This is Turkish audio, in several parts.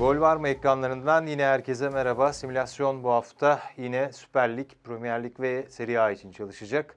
Gol var mı ekranlarından yine herkese merhaba. Simülasyon bu hafta yine Süper Lig, Premier Lig ve Serie A için çalışacak.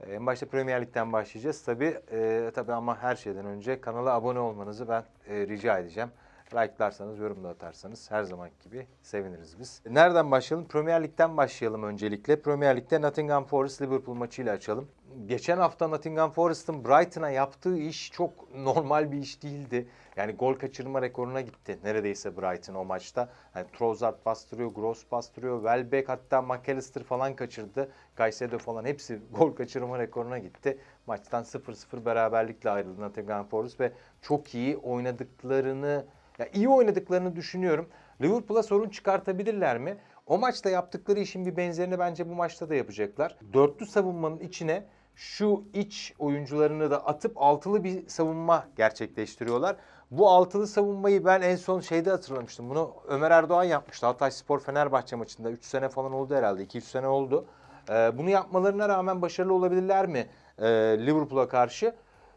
Ee, En başta Premier Lig'den başlayacağız. Tabii, e, tabii ama her şeyden önce kanala abone olmanızı ben e, rica edeceğim. Like'larsanız, yorum da atarsanız her zaman gibi seviniriz biz. Nereden başlayalım? Premier Lig'den başlayalım öncelikle. Premier Lig'de Nottingham Forest Liverpool maçıyla açalım. Geçen hafta Nottingham Forest'ın Brighton'a yaptığı iş çok normal bir iş değildi. Yani gol kaçırma rekoruna gitti neredeyse Brighton o maçta. Yani Trossard bastırıyor, Gross bastırıyor, Welbeck hatta McAllister falan kaçırdı. Caicedo falan hepsi gol kaçırma rekoruna gitti. Maçtan 0-0 beraberlikle ayrıldı Nottingham Forest ve çok iyi oynadıklarını, ya iyi oynadıklarını düşünüyorum. Liverpool'a sorun çıkartabilirler mi? O maçta yaptıkları işin bir benzerini bence bu maçta da yapacaklar. Dörtlü savunmanın içine şu iç oyuncularını da atıp altılı bir savunma gerçekleştiriyorlar. Bu altılı savunmayı ben en son şeyde hatırlamıştım. Bunu Ömer Erdoğan yapmıştı. Hatay Spor Fenerbahçe maçında 3 sene falan oldu herhalde. 2-3 sene oldu. Ee, bunu yapmalarına rağmen başarılı olabilirler mi ee, Liverpool'a karşı?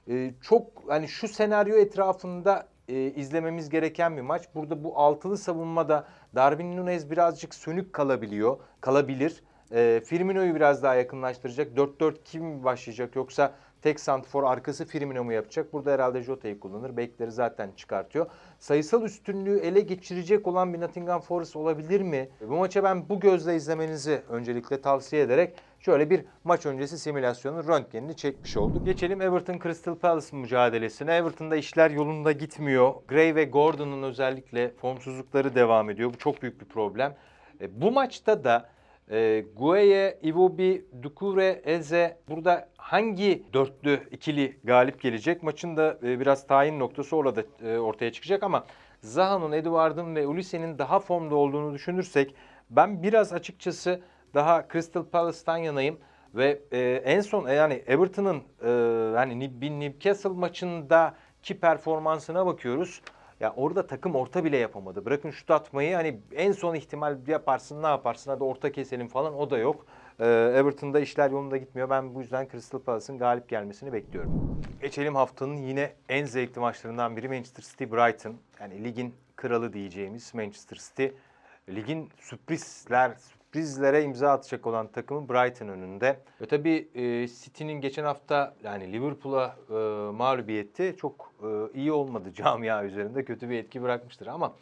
Ee, çok hani şu senaryo etrafında e, izlememiz gereken bir maç. Burada bu altılı savunmada Darwin Nunez birazcık sönük kalabiliyor, kalabilir. E, Firmino'yu biraz daha yakınlaştıracak. 4-4-2 mi başlayacak yoksa tek santrfor arkası Firmino mu yapacak? Burada herhalde Jota'yı kullanır. Bekleri zaten çıkartıyor. Sayısal üstünlüğü ele geçirecek olan bir Nottingham Forest olabilir mi? Bu maça ben bu gözle izlemenizi öncelikle tavsiye ederek şöyle bir maç öncesi simülasyonun röntgenini çekmiş olduk. Geçelim Everton Crystal Palace mücadelesine. Everton'da işler yolunda gitmiyor. Gray ve Gordon'un özellikle formsuzlukları devam ediyor. Bu çok büyük bir problem. E, bu maçta da e, Gueye, Iwobi, Dukure, Eze burada hangi dörtlü ikili galip gelecek? Maçın da e, biraz tayin noktası orada e, ortaya çıkacak ama Zaha'nın, Eduard'ın ve Ulise'nin daha formda olduğunu düşünürsek ben biraz açıkçası daha Crystal Palace'tan yanayım ve e, en son e, yani Everton'ın e, hani bir Newcastle maçındaki performansına bakıyoruz. Ya orada takım orta bile yapamadı. Bırakın şut atmayı hani en son ihtimal yaparsın ne yaparsın hadi orta keselim falan o da yok. Ee, Everton'da işler yolunda gitmiyor. Ben bu yüzden Crystal Palace'ın galip gelmesini bekliyorum. Geçelim haftanın yine en zevkli maçlarından biri Manchester City Brighton. Yani ligin kralı diyeceğimiz Manchester City. Ligin sürprizler, sürprizlere imza atacak olan takımı Brighton önünde. Ve tabii e, City'nin geçen hafta yani Liverpool'a e, mağlubiyeti çok e, iyi olmadı camia üzerinde. Kötü bir etki bırakmıştır ama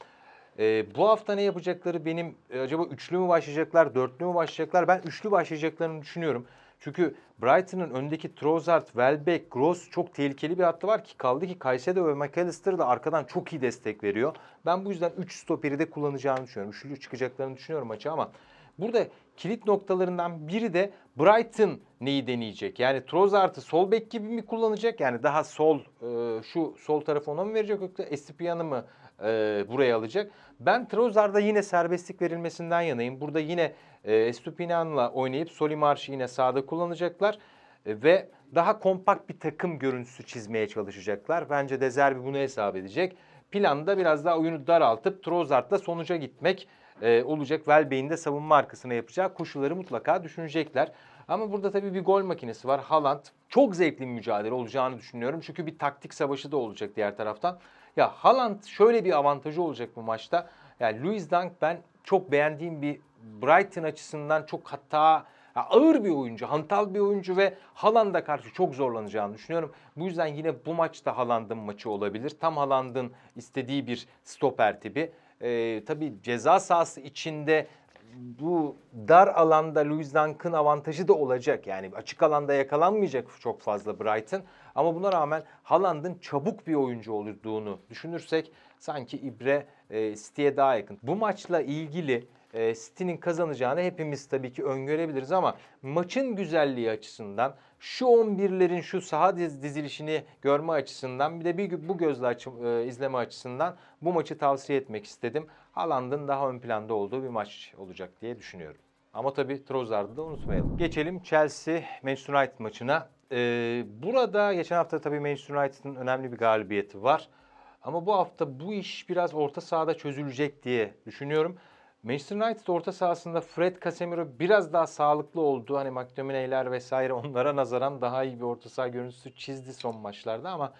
e, bu hafta ne yapacakları benim e, acaba üçlü mü başlayacaklar, dörtlü mü başlayacaklar? Ben üçlü başlayacaklarını düşünüyorum. Çünkü Brighton'ın öndeki Trossard, Welbeck, Gross çok tehlikeli bir hattı var ki kaldı ki Caicedo ve McAllister da arkadan çok iyi destek veriyor. Ben bu yüzden 3 stoperi de kullanacağını düşünüyorum. Üçlü çıkacaklarını düşünüyorum maça ama burada kilit noktalarından biri de Brighton neyi deneyecek? Yani Trossard'ı sol bek gibi mi kullanacak? Yani daha sol e, şu sol tarafı ona mı verecek yoksa Espiyan'ı mı e, buraya alacak? Ben Trossard'a yine serbestlik verilmesinden yanayım. Burada yine e, Estupinan'la oynayıp Solimarş'ı yine sağda kullanacaklar. E, ve daha kompakt bir takım görüntüsü çizmeye çalışacaklar. Bence De Zerbi bunu hesap edecek. Planda biraz daha oyunu daraltıp Trossard'la sonuca gitmek e, olacak. Welbeck'in de savunma arkasına yapacağı koşulları mutlaka düşünecekler. Ama burada tabii bir gol makinesi var. Haaland çok zevkli bir mücadele olacağını düşünüyorum. Çünkü bir taktik savaşı da olacak diğer taraftan. Ya Haaland şöyle bir avantajı olacak bu maçta. Yani Luis Dunk ben çok beğendiğim bir Brighton açısından çok hatta ya ağır bir oyuncu, hantal bir oyuncu ve Haaland'a karşı çok zorlanacağını düşünüyorum. Bu yüzden yine bu maçta Haaland'ın maçı olabilir. Tam Haaland'ın istediği bir stoper tipi. Ee, tabii ceza sahası içinde bu dar alanda Luis Dunk'ın avantajı da olacak. Yani açık alanda yakalanmayacak çok fazla Brighton. Ama buna rağmen Haaland'ın çabuk bir oyuncu olduğunu düşünürsek sanki İbre e, City'ye daha yakın. Bu maçla ilgili e, City'nin kazanacağını hepimiz tabii ki öngörebiliriz ama maçın güzelliği açısından şu 11'lerin şu saha diz- dizilişini görme açısından bir de bir bu gözle açı- e, izleme açısından bu maçı tavsiye etmek istedim. Haaland'ın daha ön planda olduğu bir maç olacak diye düşünüyorum. Ama tabii Trossard'ı da unutmayalım. Geçelim Chelsea Manchester United maçına. Ee, burada geçen hafta tabii Manchester United'ın önemli bir galibiyeti var. Ama bu hafta bu iş biraz orta sahada çözülecek diye düşünüyorum. Manchester United orta sahasında Fred Casemiro biraz daha sağlıklı oldu. Hani McTominay'ler vesaire onlara nazaran daha iyi bir orta saha görüntüsü çizdi son maçlarda ama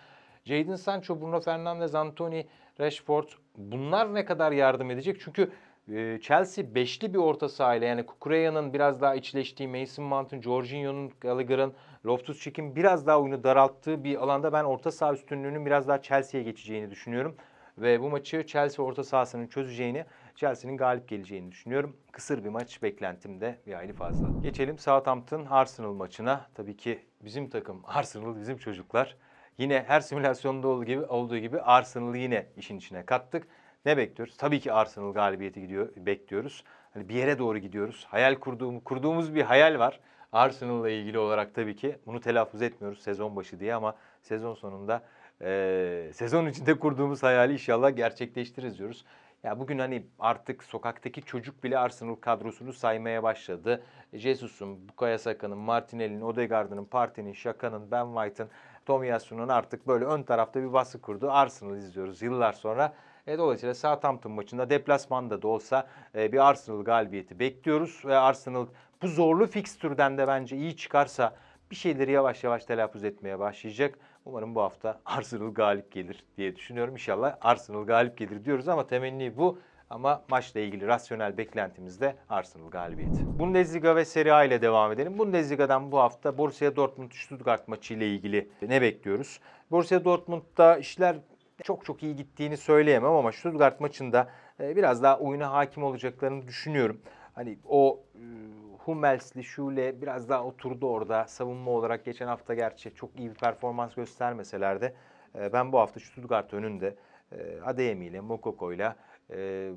Jadon Sancho, Bruno Fernandes, Anthony Rashford bunlar ne kadar yardım edecek? Çünkü e, Chelsea beşli bir orta sahayla yani Kukureya'nın biraz daha içleştiği, Mason Mount'un, Jorginho'nun, Gallagher'ın, Loftus-Cheek'in biraz daha oyunu daralttığı bir alanda ben orta saha üstünlüğünün biraz daha Chelsea'ye geçeceğini düşünüyorum. Ve bu maçı Chelsea orta sahasının çözeceğini, Chelsea'nin galip geleceğini düşünüyorum. Kısır bir maç beklentim de bir hayli fazla. Geçelim Southampton Arsenal maçına. Tabii ki bizim takım Arsenal bizim çocuklar. Yine her simülasyonda olduğu gibi, olduğu gibi Arsenal'ı yine işin içine kattık. Ne bekliyoruz? Tabii ki Arsenal galibiyeti gidiyor, bekliyoruz. Hani bir yere doğru gidiyoruz. Hayal kurduğum, kurduğumuz bir hayal var. Arsenal'la ilgili olarak tabii ki bunu telaffuz etmiyoruz sezon başı diye ama sezon sonunda eee, sezon içinde kurduğumuz hayali inşallah gerçekleştiririz diyoruz. Ya bugün hani artık sokaktaki çocuk bile Arsenal kadrosunu saymaya başladı. Jesus'un, Bukayo Saka'nın, Martinelli'nin, Odegaard'ın, Partey'nin, Şaka'nın, Ben White'ın, Tomiyasu'nun artık böyle ön tarafta bir baskı kurdu. Arsenal izliyoruz yıllar sonra. E, dolayısıyla Southampton maçında deplasmanda da olsa e, bir Arsenal galibiyeti bekliyoruz. Ve Arsenal bu zorlu fikstürden de bence iyi çıkarsa bir şeyleri yavaş yavaş telaffuz etmeye başlayacak. Umarım bu hafta Arsenal galip gelir diye düşünüyorum. İnşallah Arsenal galip gelir diyoruz ama temenni bu. Ama maçla ilgili rasyonel beklentimiz de Arsenal galibiyeti. Bundesliga ve Serie A ile devam edelim. Bundesliga'dan bu hafta Borussia Dortmund Stuttgart maçı ile ilgili ne bekliyoruz? Borussia Dortmund'da işler çok çok iyi gittiğini söyleyemem ama Stuttgart maçında e, biraz daha oyuna hakim olacaklarını düşünüyorum. Hani o e, Hummels'li, Schule biraz daha oturdu orada. Savunma olarak geçen hafta gerçi çok iyi bir performans göstermeseler de e, ben bu hafta Stuttgart önünde e, Adeyemi ile Mokoko ile e,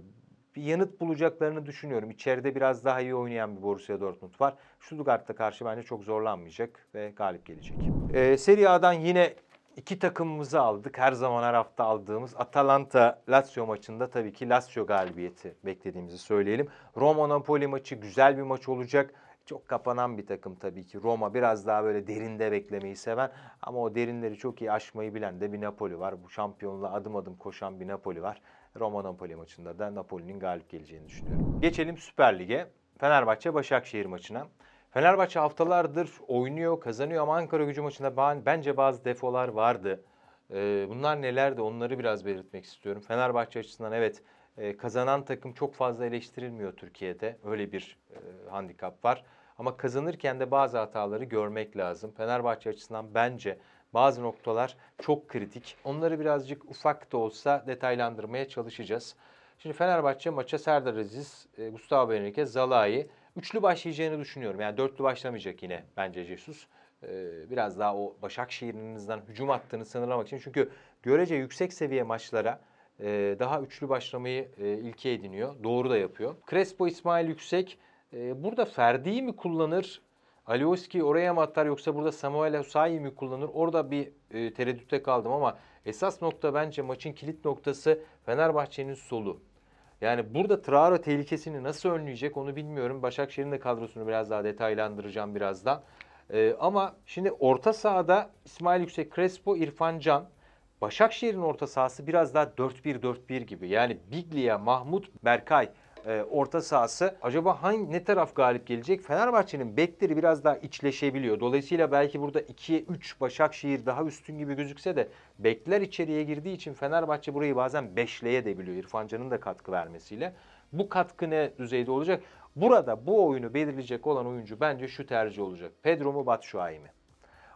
bir yanıt bulacaklarını düşünüyorum. İçeride biraz daha iyi oynayan bir Borussia Dortmund var. Stuttgart'ta karşı bence çok zorlanmayacak ve galip gelecek. E, Serie A'dan yine iki takımımızı aldık. Her zaman her hafta aldığımız Atalanta Lazio maçında tabii ki Lazio galibiyeti beklediğimizi söyleyelim. Roma Napoli maçı güzel bir maç olacak. Çok kapanan bir takım tabii ki. Roma biraz daha böyle derinde beklemeyi seven ama o derinleri çok iyi aşmayı bilen de bir Napoli var. Bu şampiyonluğa adım adım koşan bir Napoli var. Roma Napoli maçında da Napoli'nin galip geleceğini düşünüyorum. Geçelim Süper Lig'e. Fenerbahçe Başakşehir maçına. Fenerbahçe haftalardır oynuyor, kazanıyor ama Ankara gücü maçında ben, bence bazı defolar vardı. Ee, bunlar nelerdi onları biraz belirtmek istiyorum. Fenerbahçe açısından evet e, kazanan takım çok fazla eleştirilmiyor Türkiye'de. Öyle bir e, handikap var. Ama kazanırken de bazı hataları görmek lazım. Fenerbahçe açısından bence bazı noktalar çok kritik. Onları birazcık ufak da olsa detaylandırmaya çalışacağız. Şimdi Fenerbahçe maça Serdar Aziz, e, Gustavo Henrique, Zalai üçlü başlayacağını düşünüyorum. Yani dörtlü başlamayacak yine bence Jesus. Ee, biraz daha o Başakşehir'inizden hücum hattını sınırlamak için. Çünkü görece yüksek seviye maçlara e, daha üçlü başlamayı e, ilke ediniyor. Doğru da yapıyor. Crespo İsmail Yüksek e, burada Ferdi'yi mi kullanır? Alioski oraya mı atar yoksa burada Samuel Osayi mi kullanır? Orada bir e, tereddütte kaldım ama esas nokta bence maçın kilit noktası Fenerbahçe'nin solu. Yani burada Traore tehlikesini nasıl önleyecek onu bilmiyorum. Başakşehir'in de kadrosunu biraz daha detaylandıracağım birazdan. Ee, ama şimdi orta sahada İsmail Yüksek, Crespo, İrfan Can. Başakşehir'in orta sahası biraz daha 4-1-4-1 gibi. Yani Biglia, Mahmut, Berkay e, orta sahası. Acaba hangi ne taraf galip gelecek? Fenerbahçe'nin bekleri biraz daha içleşebiliyor. Dolayısıyla belki burada 2'ye 3 Başakşehir daha üstün gibi gözükse de bekler içeriye girdiği için Fenerbahçe burayı bazen beşleye de biliyor. İrfan Can'ın da katkı vermesiyle. Bu katkı ne düzeyde olacak? Burada bu oyunu belirleyecek olan oyuncu bence şu tercih olacak. Pedro mu Batshuayi mi?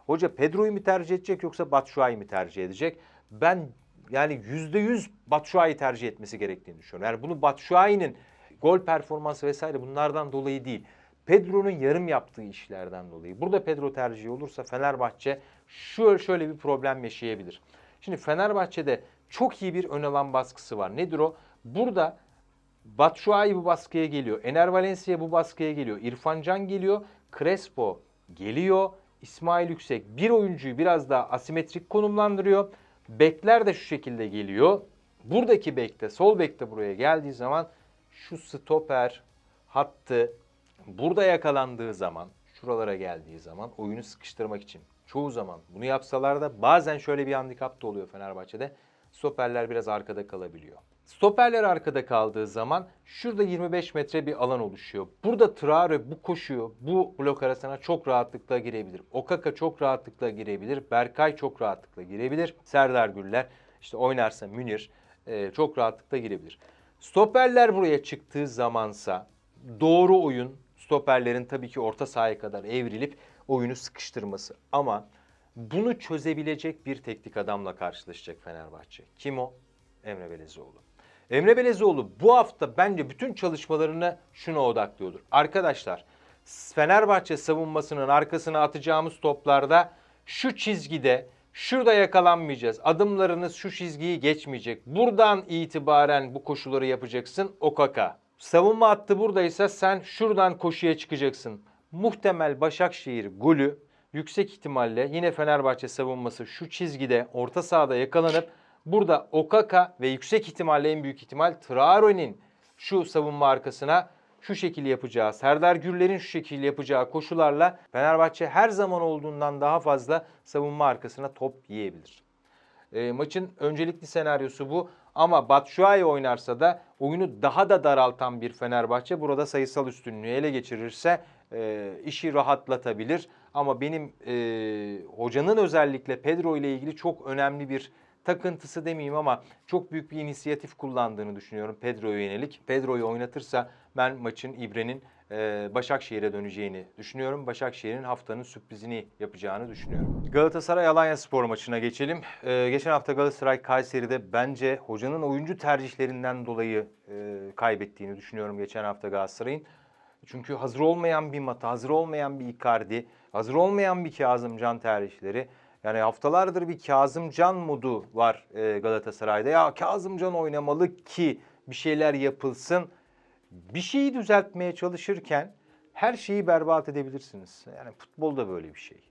Hoca Pedro'yu mu tercih edecek yoksa Batshuayi mi tercih edecek? Ben yani %100 Batshuayi tercih etmesi gerektiğini düşünüyorum. Yani bunu Batshuayi'nin gol performansı vesaire bunlardan dolayı değil. Pedro'nun yarım yaptığı işlerden dolayı. Burada Pedro tercihi olursa Fenerbahçe şöyle şöyle bir problem yaşayabilir. Şimdi Fenerbahçe'de çok iyi bir ön alan baskısı var. Nedir o? Burada Batshuayi bu baskıya geliyor. Ener Valencia bu baskıya geliyor. İrfan Can geliyor. Crespo geliyor. İsmail Yüksek bir oyuncuyu biraz daha asimetrik konumlandırıyor. Bekler de şu şekilde geliyor. Buradaki bekte, sol bekte buraya geldiği zaman şu stoper hattı burada yakalandığı zaman, şuralara geldiği zaman oyunu sıkıştırmak için çoğu zaman bunu yapsalar da bazen şöyle bir handikap da oluyor Fenerbahçe'de. Stoperler biraz arkada kalabiliyor. Stoperler arkada kaldığı zaman şurada 25 metre bir alan oluşuyor. Burada Traore bu koşuyor, bu blok arasına çok rahatlıkla girebilir. Okaka çok rahatlıkla girebilir. Berkay çok rahatlıkla girebilir. Serdar Güller işte oynarsa Münir e, çok rahatlıkla girebilir. Stoperler buraya çıktığı zamansa doğru oyun stoperlerin tabii ki orta sahaya kadar evrilip oyunu sıkıştırması. Ama bunu çözebilecek bir teknik adamla karşılaşacak Fenerbahçe. Kim o? Emre Belezoğlu. Emre Belezoğlu bu hafta bence bütün çalışmalarını şuna odaklıyordur. Arkadaşlar Fenerbahçe savunmasının arkasına atacağımız toplarda şu çizgide şurada yakalanmayacağız. Adımlarınız şu çizgiyi geçmeyecek. Buradan itibaren bu koşuları yapacaksın. Okaka. Savunma hattı buradaysa sen şuradan koşuya çıkacaksın. Muhtemel Başakşehir golü yüksek ihtimalle yine Fenerbahçe savunması şu çizgide orta sahada yakalanıp burada Okaka ve yüksek ihtimalle en büyük ihtimal Traore'nin şu savunma arkasına şu şekilde yapacağı, Serdar Gürler'in şu şekilde yapacağı koşularla Fenerbahçe her zaman olduğundan daha fazla savunma arkasına top yiyebilir. E, maçın öncelikli senaryosu bu. Ama Batshuayi oynarsa da oyunu daha da daraltan bir Fenerbahçe burada sayısal üstünlüğü ele geçirirse e, işi rahatlatabilir. Ama benim e, hocanın özellikle Pedro ile ilgili çok önemli bir takıntısı demeyeyim ama çok büyük bir inisiyatif kullandığını düşünüyorum Pedro'ya yönelik. Pedro'yu oynatırsa ben maçın İbre'nin e, Başakşehir'e döneceğini düşünüyorum. Başakşehir'in haftanın sürprizini yapacağını düşünüyorum. Galatasaray Alanya Spor maçına geçelim. E, geçen hafta Galatasaray Kayseri'de bence hocanın oyuncu tercihlerinden dolayı e, kaybettiğini düşünüyorum geçen hafta Galatasaray'ın. Çünkü hazır olmayan bir Mata, hazır olmayan bir Icardi, hazır olmayan bir Kazımcan tercihleri. Yani haftalardır bir Kazımcan modu var e, Galatasaray'da. Ya Kazımcan oynamalı ki bir şeyler yapılsın. Bir şeyi düzeltmeye çalışırken her şeyi berbat edebilirsiniz. Yani futbolda böyle bir şey.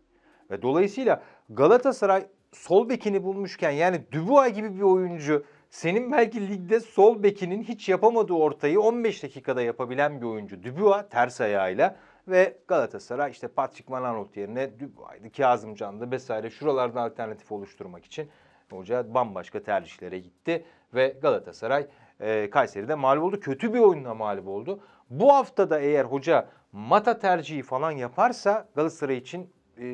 Ve dolayısıyla Galatasaray sol bekini bulmuşken yani Dubois gibi bir oyuncu senin belki ligde sol bekinin hiç yapamadığı ortayı 15 dakikada yapabilen bir oyuncu Dubois ters ayağıyla ve Galatasaray işte Patrick Van Aanholt yerine Dubois'dı, Kazımcan'dı vesaire şuralardan alternatif oluşturmak için hoca bambaşka tercihlere gitti ve Galatasaray e, Kayseri'de mağlup oldu. Kötü bir oyunla mağlup oldu. Bu haftada eğer hoca mata tercihi falan yaparsa Galatasaray için e,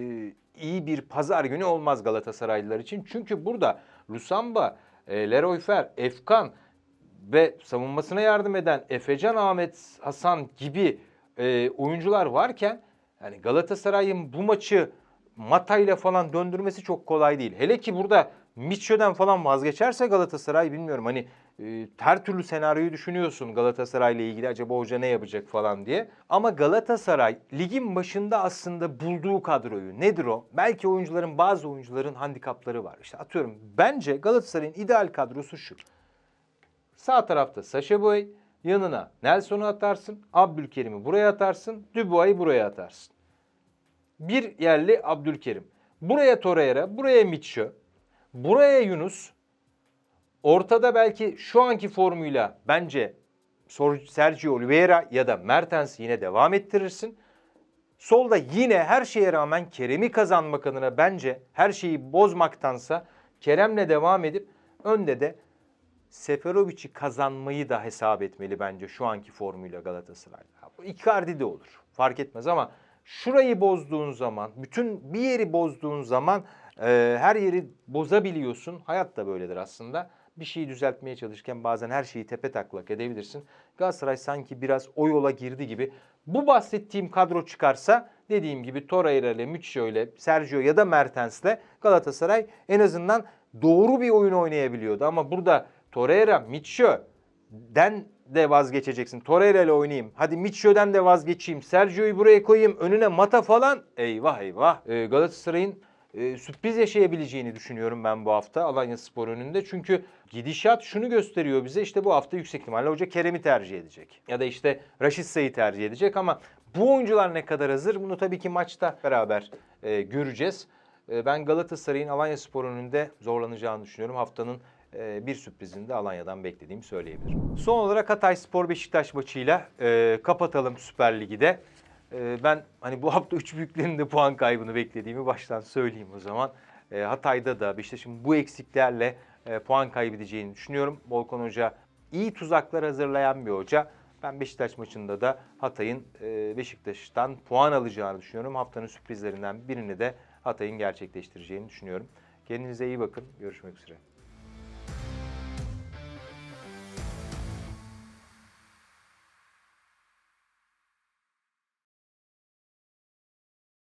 iyi bir pazar günü olmaz Galatasaraylılar için. Çünkü burada Lusamba, e, Leroy Fer, Efkan ve savunmasına yardım eden Efecan Ahmet Hasan gibi e, oyuncular varken yani Galatasaray'ın bu maçı Mata ile falan döndürmesi çok kolay değil. Hele ki burada Mitchell'den falan vazgeçerse Galatasaray bilmiyorum hani e, her türlü senaryoyu düşünüyorsun Galatasaray ile ilgili acaba hoca ne yapacak falan diye. Ama Galatasaray ligin başında aslında bulduğu kadroyu nedir o? Belki oyuncuların bazı oyuncuların handikapları var. İşte atıyorum bence Galatasaray'ın ideal kadrosu şu. Sağ tarafta Saşa Boy, yanına Nelson'u atarsın, Abdülkerim'i buraya atarsın, Dubois'ı buraya atarsın. Bir yerli Abdülkerim. Buraya Torreira, buraya Mitchell, buraya Yunus. Ortada belki şu anki formuyla bence Sergio Oliveira ya da Mertens yine devam ettirirsin. Solda yine her şeye rağmen Kerem'i kazanmak adına bence her şeyi bozmaktansa Kerem'le devam edip önde de Seferovic'i kazanmayı da hesap etmeli bence şu anki formuyla Galatasaray. Icardi de olur. Fark etmez ama şurayı bozduğun zaman, bütün bir yeri bozduğun zaman e, her yeri bozabiliyorsun. Hayat da böyledir aslında. Bir şeyi düzeltmeye çalışırken bazen her şeyi tepe taklak edebilirsin. Galatasaray sanki biraz o yola girdi gibi. Bu bahsettiğim kadro çıkarsa dediğim gibi Torreira ile Muccio ile Sergio ya da Mertens'le Galatasaray en azından doğru bir oyun oynayabiliyordu. Ama burada Torreira, Mitchell den de vazgeçeceksin. Torreira ile oynayayım. Hadi Mitchell'den de vazgeçeyim. Sergio'yu buraya koyayım. Önüne Mata falan. Eyvah eyvah. Ee, Galatasaray'ın e, sürpriz yaşayabileceğini düşünüyorum ben bu hafta Alanya Spor önünde. Çünkü gidişat şunu gösteriyor bize. İşte bu hafta yüksek ihtimalle hoca Kerem'i tercih edecek. Ya da işte Raşit Say'ı tercih edecek ama bu oyuncular ne kadar hazır? Bunu tabii ki maçta beraber e, göreceğiz. E, ben Galatasaray'ın Alanya Spor önünde zorlanacağını düşünüyorum. Haftanın e, bir sürprizini de Alanya'dan beklediğimi söyleyebilirim. Son olarak Hatay Spor Beşiktaş maçıyla e, kapatalım Süper Lig'i de. E, ben hani bu hafta üç büyüklerin de puan kaybını beklediğimi baştan söyleyeyim o zaman. E, Hatay'da da Beşiktaş'ın bu eksiklerle e, puan kaybedeceğini düşünüyorum. Volkan Hoca iyi tuzaklar hazırlayan bir hoca. Ben Beşiktaş maçında da Hatay'ın e, Beşiktaş'tan puan alacağını düşünüyorum. Haftanın sürprizlerinden birini de Hatay'ın gerçekleştireceğini düşünüyorum. Kendinize iyi bakın. Görüşmek üzere.